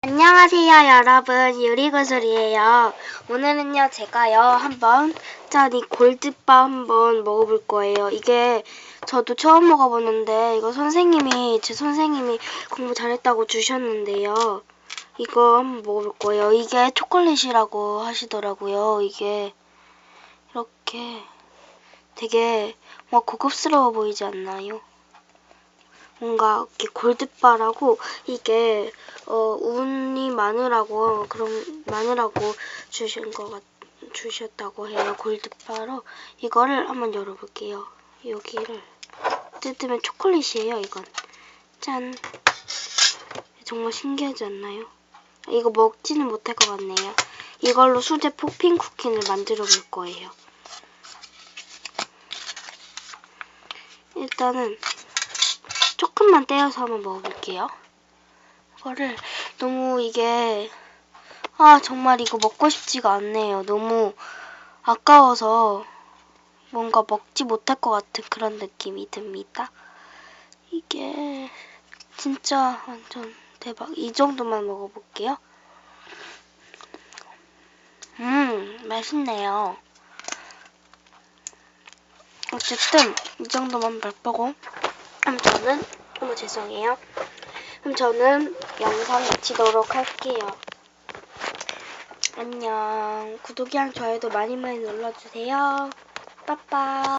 안녕하세요 여러분. 유리구슬이에요. 오늘은요 제가요 한번 짠 이 골드바 한번 먹어볼 거예요. 이게 저도 처음 먹어보는데 이거 선생님이 제 선생님이 공부 잘했다고 주셨는데요. 이거 한번 먹어볼 거예요. 이게 초콜릿이라고 하시더라고요. 이게 이렇게 되게 막 고급스러워 보이지 않나요? 뭔가 이렇게 골드바라고 이게 어 운이 많으라고 그런 많으라고 주신 거 같, 주셨다고 해요 골드바로. 이거를 한번 열어볼게요. 여기를. 뜯으면 초콜릿이에요 이건. 짠. 정말 신기하지 않나요? 이거 먹지는 못할 것 같네요. 이걸로 수제 포핑 쿠키를 만들어 볼 거예요. 일단은 조금만 떼어서 한번 먹어볼게요. 이거를 너무 이게 아 정말 이거 먹고 싶지가 않네요. 너무 아까워서 뭔가 먹지 못할 것 같은 그런 느낌이 듭니다. 이게 진짜 완전 대박. 이 정도만 먹어볼게요. 음 맛있네요. 어쨌든 이 정도만 맛보고 그럼 저는 어머 죄송해요. 그럼 저는 영상 마치도록 할게요. 안녕. 구독이랑 좋아요도 많이 많이 눌러주세요. 빠빠.